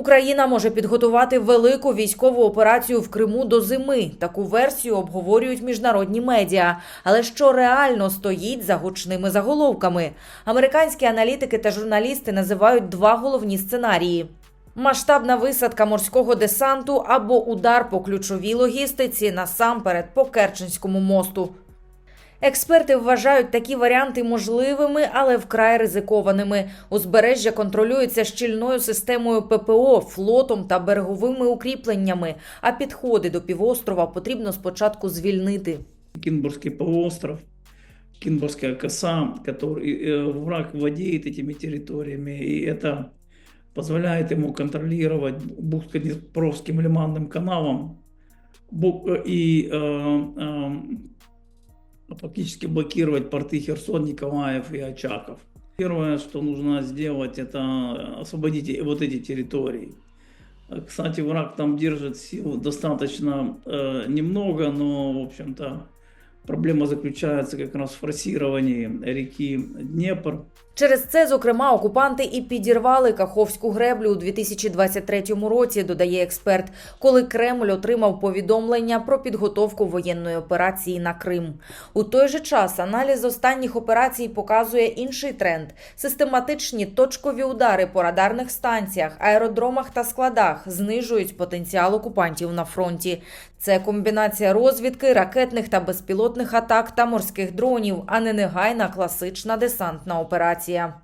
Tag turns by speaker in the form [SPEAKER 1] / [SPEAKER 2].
[SPEAKER 1] Україна може підготувати велику військову операцію в Криму до зими. Таку версію обговорюють міжнародні медіа. Але що реально стоїть за гучними заголовками? Американські аналітики та журналісти називають два головні сценарії. Масштабна висадка морського десанту або удар по ключовій логістиці насамперед по Керченському мосту. Експерти вважають такі варіанти можливими, але вкрай ризикованими. Узбережжя контролюється щільною системою ППО, флотом та береговими укріпленнями. А підходи до півострова потрібно спочатку звільнити.
[SPEAKER 2] Кинбургский полуостров, Кинбургская коса, который э, враг владеет этими территориями, и это позволяет ему контролировать Бухско-Днепровским лиманным каналом бу- э, и э, э, фактически блокировать порты Херсон, Николаев и Очаков. Первое, что нужно сделать, это освободить и- вот эти территории. Э, Кстати, враг там держит сил достаточно э, немного, но, в общем-то, проблема заключается как раз в форсировании реки Днепр.
[SPEAKER 1] Через це, зокрема, окупанти і підірвали Каховську греблю у 2023 році, додає експерт, коли Кремль отримав повідомлення про підготовку воєнної операції на Крим. У той же час аналіз останніх операцій показує інший тренд: систематичні точкові удари по радарних станціях, аеродромах та складах знижують потенціал окупантів на фронті. Це комбінація розвідки, ракетних та безпілотних атак та морських дронів, а не негайна класична десантна операція.